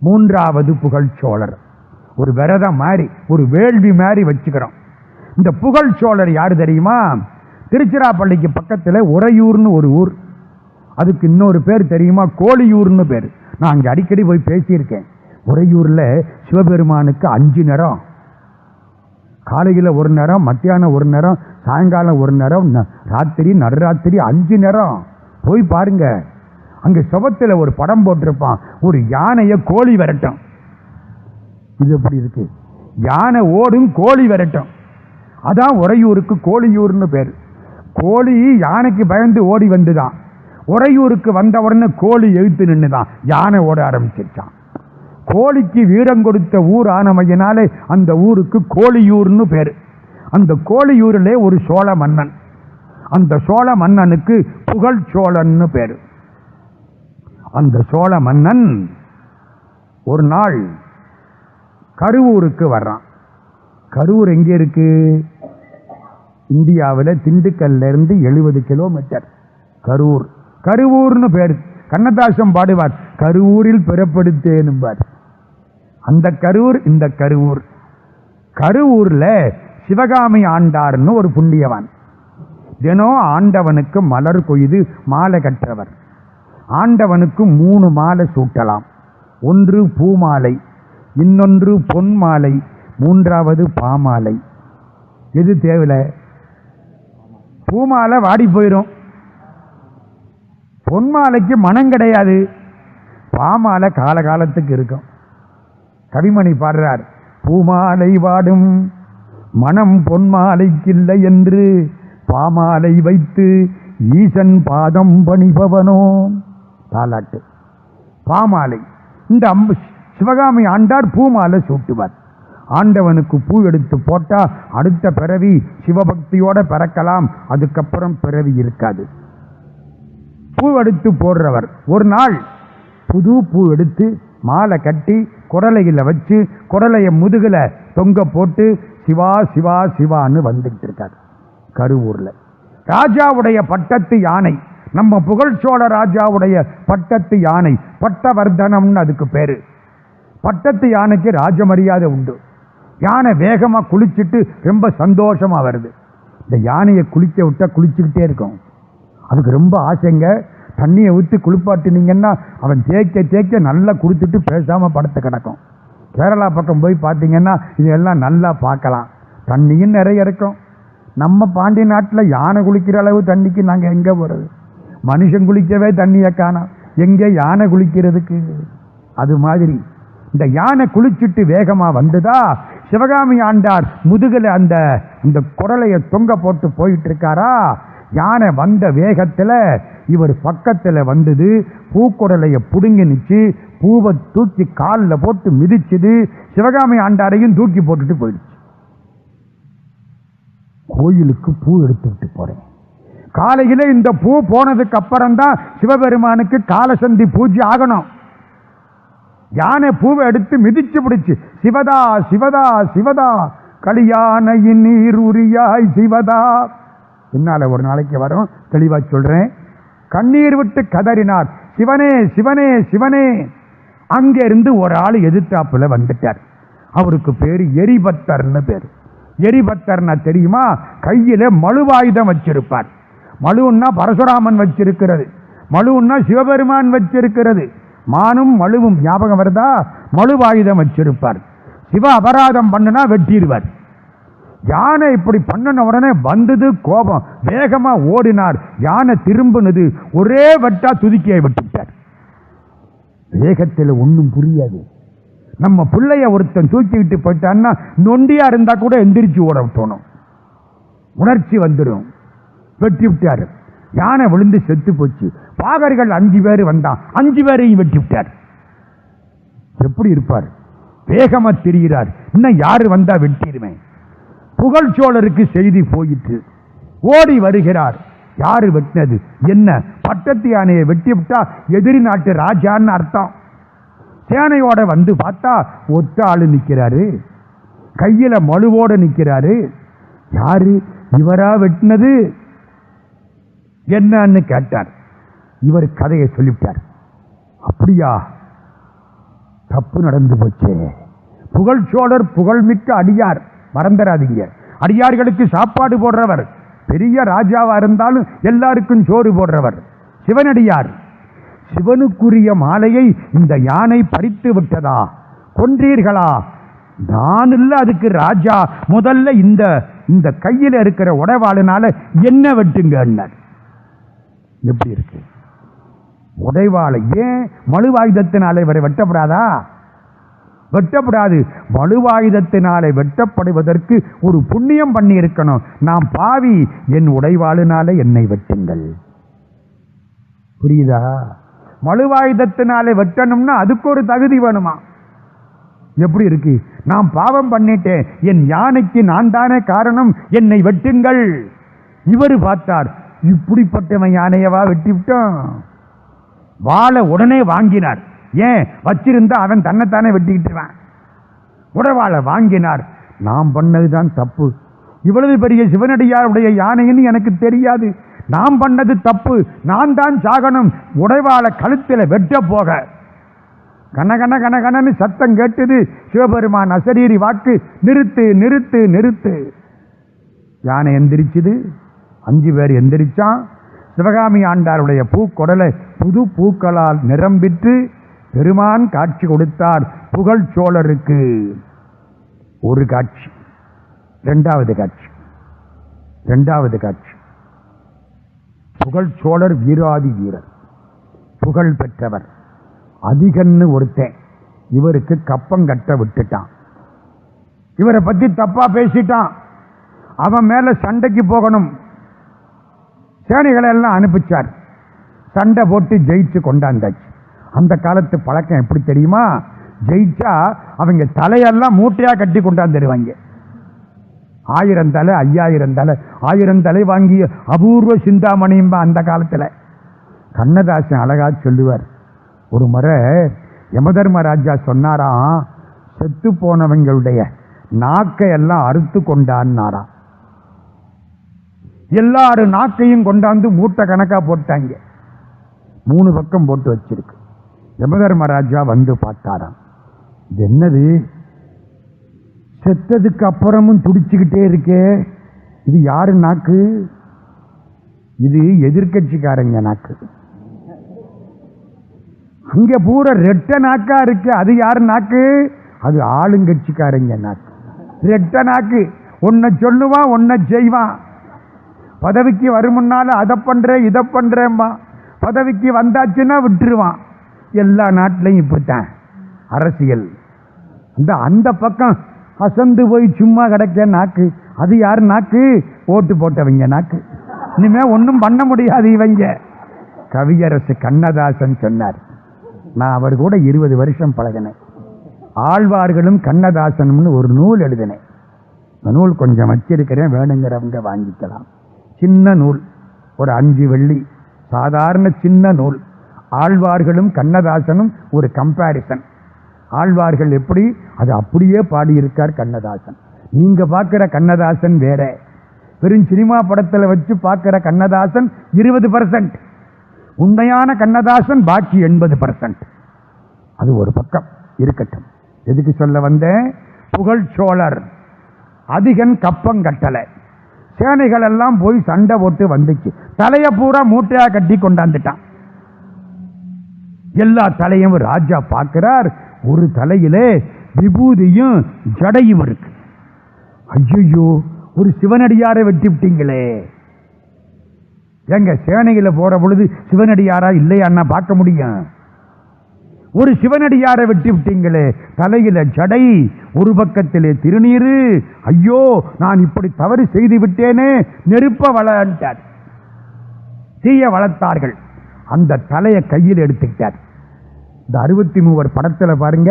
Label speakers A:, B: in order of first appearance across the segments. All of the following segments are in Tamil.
A: மூன்றாவது புகழ்ச்சோழர் ஒரு விரதம் மாதிரி ஒரு வேள்வி மாதிரி வச்சுக்கிறோம். இந்த புகழ்ச்சோழர் யார் தெரியுமா? திருச்சிராப்பள்ளிக்கு பக்கத்தில் உறையூர்னு ஒரு ஊர். அதுக்கு இன்னொரு பேர் தெரியுமா? கோழியூர்னு பேர். நான் அங்கே அடிக்கடி போய் பேசியிருக்கேன். உறையூரில் சிவபெருமானுக்கு அஞ்சு நேரம் காலையில் ஒரு நேரம் மத்தியானம் ஒரு நேரம் சாயங்காலம் ஒரு நேரம் ந- ராத்திரி நடுராத்திரி அஞ்சு நேரம் போய் பாருங்கள் அங்கே சுபத்தில் ஒரு படம் போட்டிருப்பான். ஒரு யானையை கோழி விரட்டும். இது எப்படி இருக்கு? யானை ஓடும் கோழி விரட்டும். அதான் உறையூருக்கு கோழியூர்னு பேர். கோழி யானைக்கு பயந்து ஓடி வந்துதான். உறையூருக்கு வந்த உடனே கோழி எழுத்து நின்றுதான் யானை ஓட ஆரம்பிச்சிருச்சான். கோழிக்கு வீரம் கொடுத்த ஊர் ஆனமையினாலே அந்த ஊருக்கு கோழியூர்னு பேர். அந்த கோழியூரிலே ஒரு சோழ மன்னன். அந்த சோழ மன்னனுக்கு புகழ் சோழன்னு பேர். அந்த சோழ மன்னன் ஒரு நாள் கருவூருக்கு வர்றான். கரூர் எங்கே இருக்கு? இந்தியாவில் திண்டுக்கல்லிருந்து எழுபது கிலோமீட்டர். கரூர் கருவூர்னு பேர். கண்ணதாசம் பாடுவார் கருவூரில் பிறப்படுத்தேன்பார் அந்த கரூர் இந்த கருவூர். கருவூர்ல சிவகாமி ஆண்டார்னு ஒரு புண்ணியவான். தினம் ஆண்டவனுக்கு மலர் கொய்து மாலை கற்றவர். ஆண்டவனுக்கு மூணு மாலை சூட்டலாம். ஒன்று பூமாலை இன்னொன்று பொன் மாலை மூன்றாவது பாமாலை. எது தேவையில்லை? பூமாலை வாடி போயிடும் பொன்மாலைக்கு மனம் கிடையாது. பாமாலை காலகாலத்துக்கு இருக்கும். கவிமணி பாடுறார் பூமாலை வாடும் மனம் பொன்மாலைக்கில்லை என்று பாமாலை வைத்து ஈசன் பாதம் பணிபவனோ? தாலாட்டு. பாமாலை. இந்த அம்பு சிவகாமி ஆண்டார் பூமாலை சூட்டுவார். ஆண்டவனுக்கு பூ எடுத்து போட்டால் அடுத்த பிறவி சிவபக்தியோட பிறக்கலாம். அதுக்கப்புறம் பிறவி இருக்காது. பூ எடுத்து போடுறவர். ஒரு நாள் புது பூ எடுத்து மாலை கட்டி குடலையில் வச்சு குடலைய முதுகில் தொங்க போட்டு சிவா சிவா சிவான்னு வந்துட்டு இருக்கார். கருவூரில். ராஜாவுடைய பட்டத்து யானை. நம்ம புகழ்ச்சோழ ராஜாவுடைய பட்டத்து யானை பட்டவர்தனம்னு அதுக்கு பேர். பட்டத்து யானைக்கு ராஜ மரியாதை உண்டு. யானை வேகமாக குளிச்சுட்டு ரொம்ப சந்தோஷமாக வருது. இந்த யானையை குளிக்க விட்டா குளிச்சுக்கிட்டே இருக்கும். அதுக்கு ரொம்ப ஆசைங்க. தண்ணியை ஊற்றி குளிப்பாட்டினீங்கன்னா அவன் தேய்க்க தேய்க்க நல்லா குடிச்சிட்டு பேசாமல் படுத்து கிடக்கும். கேரளா பக்கம் போய் பார்த்தீங்கன்னா இதெல்லாம் நல்லா பார்க்கலாம். தண்ணியும் நிறைய இருக்கும். நம்ம பாண்டிய நாட்டில் யானை குளிக்கிற அளவு தண்ணிக்கு நாங்கள் எங்கே போகிறது மனுஷன் குளிக்கவே தண்ணியை காணோம் எங்கே யானை குளிக்கிறதுக்கு? அது மாதிரி. இந்த யானை குளிச்சுட்டு வேகமாக வந்ததா? சிவகாமி ஆண்டார் முதுகில் அந்த இந்த குரலையை தொங்க போட்டு போயிட்டு இருக்காரா யானை வந்த வேகத்தில் இவர் பக்கத்தில் வந்தது பூக்குடலைய பிடுங்கினுச்சு பூவை தூக்கி காலில் போட்டு மிதிச்சுது சிவகாமி ஆண்டாரையும் தூக்கி போட்டுட்டு போயிடுச்சு. கோயிலுக்கு பூ எடுத்துக்கிட்டு போகிறேன் காலையில் இந்த பூ போனதுக்கு அப்புறம் தான் சிவபெருமானுக்கு காலசந்தி பூஜை ஆகணும். யானை பூவை எடுத்து மிதிச்சு பிடிச்சு சிவதா சிவதா சிவதா கலியானையின் நீர் உரியாய் சிவதா. பின்னால் ஒரு நாளைக்கு வரும் தெளிவாக சொல்கிறேன் கண்ணீர் விட்டு கதறினார் சிவனே சிவனே சிவனே. அங்க இருந்து ஒரு ஆள் எதிர்த்தாப்பில் வந்துட்டார். அவருக்கு பேர் எரிபத்தர்னு பேர். எரிபத்தர்னா தெரியுமா? கையில் மழுவாயுதம் வச்சிருப்பார். மழுன்னா பரசுராமன் வச்சிருக்கிறது. மழுன்னா சிவபெருமான் வச்சிருக்கிறது. மானும் மழுவும் ஞாபகம் வருதா? மழுவாயுதம் வச்சிருப்பார். சிவ அபராதம் பண்ணுனா வெட்டிடுவார். யானை இப்படி பண்ணன உடனே வந்தது கோபம். வேகமாக ஓடினார். யானை திரும்பினது. ஒரே வெட்டா துதுக்கியை விட்டுட்டார். வேகத்தில் ஒன்றும் புரியாது. நம்ம பிள்ளைய ஒருத்தன் தூக்கிக்கிட்டு போயிட்டான்னா நொண்டியாக இருந்தால் கூட எந்திரிச்சு ஓட விட்டணும் உணர்ச்சி வந்துடும் வெட்டி விட்டாரு யானை விழுந்து செத்து போச்சு. பாகர்கள் அஞ்சு பேர் வந்தான். அஞ்சு பேரையும் வெட்டி விட்டார் எப்படி இருப்பார்? வேகமாக திரிகிறார். இன்னும் யார் வந்தால் வெட்டிடுவேன் புகழ்ச்சோழருக்கு செய்தி போயிட்டு ஓடி வருகிறார். யார் வெட்டினது? என்ன? பட்டத்து யானையை வெட்டி விட்டா எதிரி நாட்டு ராஜான்னு அர்த்தம். சேனையோட வந்து பார்த்தா ஒத்த ஆள் நிற்கிறாரு. கையில் மழுவோடு நிற்கிறாரு. யாரு? இவரா வெட்டினது? என்னன்னு கேட்டார். இவர் கதையை சொல்லிவிட்டார். அப்படியா? தப்பு நடந்து போச்சே. புகழ்ச்சோழர் புகழ்மிக்க அடியார். மறந்துடாதீங்க அடியார்களுக்கு சாப்பாடு போடுறவர். பெரிய ராஜாவா இருந்தாலும் எல்லாருக்கும் சோறு போடுறவர். சிவனடியார். சிவனுக்குரிய மாலையை இந்த யானை பறித்து விட்டதா? கொன்றீர்களா? நான் இல்ல அதுக்கு ராஜா. முதல்ல இந்த இந்த கையில் இருக்கிற உடவாளினால என்ன வெட்டுங்க எப்படி இருக்கு? உடைவாளை ஏன் மழுவாயுதத்தினாலே வரை வெட்டப்படாதா? வெட்டப்படாது. மழுவாயுதத்தினாலே வெட்டப்படுவதற்கு ஒரு புண்ணியம் பண்ணி இருக்கணும் நாம் பாவி என் உடைவாளினாலே என்னை வெட்டுங்கள். புரியுதா? மழுவாயுதத்தினாலே வெட்டணும்னா அதுக்கு ஒரு தகுதி வேணுமா? எப்படி இருக்கு? நான் பாவம் பண்ணிட்டேன். என் யானைக்கு நான் தானே காரணம். என்னை வெட்டுங்கள். இவர் பார்த்தார். இப்படிப்பட்டவன் யானையவா வெட்டி விட்டான் வாழை உடனே வாங்கினார். ஏன்? வச்சிருந்தா அவன் தன்னைத்தானே வெட்டிக்கிட்டுவான் உடவாளை வாங்கினார். நாம் பண்ணதுதான் தப்பு. இவ்வளவு பெரிய சிவனடியாருடைய யானைன்னு எனக்கு தெரியாது. நாம் பண்ணது தப்பு. நான் தான் சாகனம் உடைவாளை கழுத்தில் வெட்ட போக. கன கன கன கனன்னு சத்தம் கேட்டது சிவபெருமான் அசரீரி வாக்கு. நிறுத்து நிறுத்து நிறுத்து. யானை எந்திரிச்சுது? அஞ்சு பேர் எந்திரிச்சான். சிவகாமி ஆண்டாருடைய பூக்கொடலை புது பூக்களால் நிரம்பிட்டு பெருமான் காட்சி கொடுத்தார். புகழ் சோழருக்கு. ஒரு காட்சி. ரெண்டாவது காட்சி. ரெண்டாவது காட்சி. புகழ் சோழர் வீராதி வீரர். புகழ் பெற்றவர். அதிகன்னு ஒருத்தன். இவருக்கு கப்பம் கட்ட விட்டுட்டான். இவரை பற்றி தப்பா பேசிட்டான். அவன் மேலே சண்டைக்கு போகணும். சேனைகளை எல்லாம் அனுப்பிச்சார். சண்டை போட்டு ஜெயிச்சு கொண்டாந்தாச்சு. அந்த காலத்து பழக்கம் எப்படி தெரியுமா? ஜெயிச்சா அவங்க தலையெல்லாம் மூட்டையாக கட்டி கொண்டாந்துருவாங்க. ஆயிரம் தலை ஐயாயிரம் தலை ஆயிரம் தலை வாங்கிய அபூர்வ சிந்தாமணியும்பா அந்த காலத்தில். கண்ணதாசன் அழகாக சொல்லுவார். ஒரு முறை யமதர்மராஜா சொன்னாராம் செத்து போனவங்களுடைய நாக்கை எல்லாம் அறுத்து கொண்டான்னாராம். எல்லாரும் நாக்கையும் கொண்டாந்து மூட்டை கணக்காக போட்டாங்க. மூணு பக்கம் போட்டு வச்சிருக்கு. யமதர்மராஜா வந்து பார்த்தாராம். இது என்னது? செத்ததுக்கு அப்புறமும் துடிச்சுக்கிட்டே இருக்கே. இது யாரு நாக்கு? இது எதிர்கட்சிக்காரங்க நாக்கு. அங்கே பூரா ரெட்ட நாக்கா இருக்கு. அது யார் நாக்கு? அது ஆளுங்கட்சிக்காரங்க நாக்கு. ரெட்ட நாக்கு. ஒன்றை சொல்லுவான் ஒன்றை செய்வான் பதவிக்கு வரும் முன்னால அதை பண்ணுறேன் இதை பண்றேன்பா பதவிக்கு வந்தாச்சுன்னா விட்டுருவான். எல்லா நாட்டிலையும் இப்படித்தான். அரசியல். இந்த அந்த பக்கம் அசந்து போய் சும்மா கிடைக்க நாக்கு. அது யார் நாக்கு? ஓட்டு போட்டவங்க நாக்கு. இனிமேல் ஒன்றும் பண்ண முடியாது இவங்க. கவியரசு கண்ணதாசன் சொன்னார். நான் அவர் கூட இருபது வருஷம் பழகினேன். ஆழ்வார்களும் கண்ணதாசனும்னு ஒரு நூல் எழுதினேன். இந்த நூல் கொஞ்சம் வச்சிருக்கிறேன் வேணுங்கிறவங்க வாங்கிக்கலாம். சின்ன நூல் ஒரு அஞ்சு வெள்ளி சாதாரண சின்ன நூல். ஆழ்வார்களும் கண்ணதாசனும் ஒரு கம்பாரிசன் ஆழ்வார்கள் எப்படி? அது அப்படியே பாடியிருக்கார் கண்ணதாசன். நீங்கள் பார்க்குற கண்ணதாசன் வேற. வெறும் சினிமா படத்தில் வச்சு பார்க்குற கண்ணதாசன் இருபது பர்சன்ட் உண்மையான கண்ணதாசன் பாக்கி எண்பது பர்சன்ட் அது ஒரு பக்கம் இருக்கட்டும். எதுக்கு சொல்ல வந்தேன்? புகழ் சோழர் அதிகன் கப்பங்கட்டலை சேனைகள் எல்லாம் போய் சண்டை போட்டு வந்துச்சு. தலையை பூரா மூட்டையாக கட்டி கொண்டாந்துட்டான். எல்லா தலையும் ராஜா பார்க்கிறார். ஒரு தலையிலே விபூதியும் ஜடையும் இருக்கு. ஐயோ ஒரு சிவனடியாரை வெட்டி விட்டீங்களே எங்க சேனையில போற பொழுது சிவனடியாரா இல்லையான்னா பார்க்க முடியும். ஒரு சிவனடியாரை வெட்டி விட்டீங்களே தலையில ஜடை ஒரு பக்கத்திலே திருநீரு. ஐயோ நான் இப்படி தவறு செய்து விட்டேனே நெருப்ப வளர்ந்தார் தீய வளர்த்தார்கள். அந்த தலையை கையில் எடுத்துக்கிட்டார். இந்த அறுபத்தி மூவர் படத்தில் பாருங்க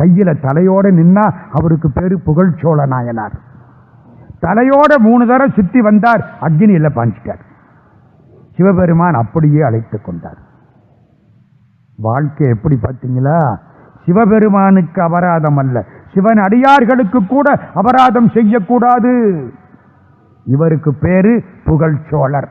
A: கையில தலையோட நின்னா அவருக்கு பேரு புகழ் சோழ நாயனார். தலையோட மூணு தடவை சுற்றி வந்தார் அக்னியில் பாஞ்சிட்டார் சிவபெருமான் அப்படியே அழைத்து கொண்டார். வாழ்க்கை எப்படி பார்த்தீங்களா? சிவபெருமானுக்கு அபராதம் அல்ல. சிவன் அடியார்களுக்கு கூட அபராதம் செய்யக்கூடாது. இவருக்கு பேரு புகழ் சோழர்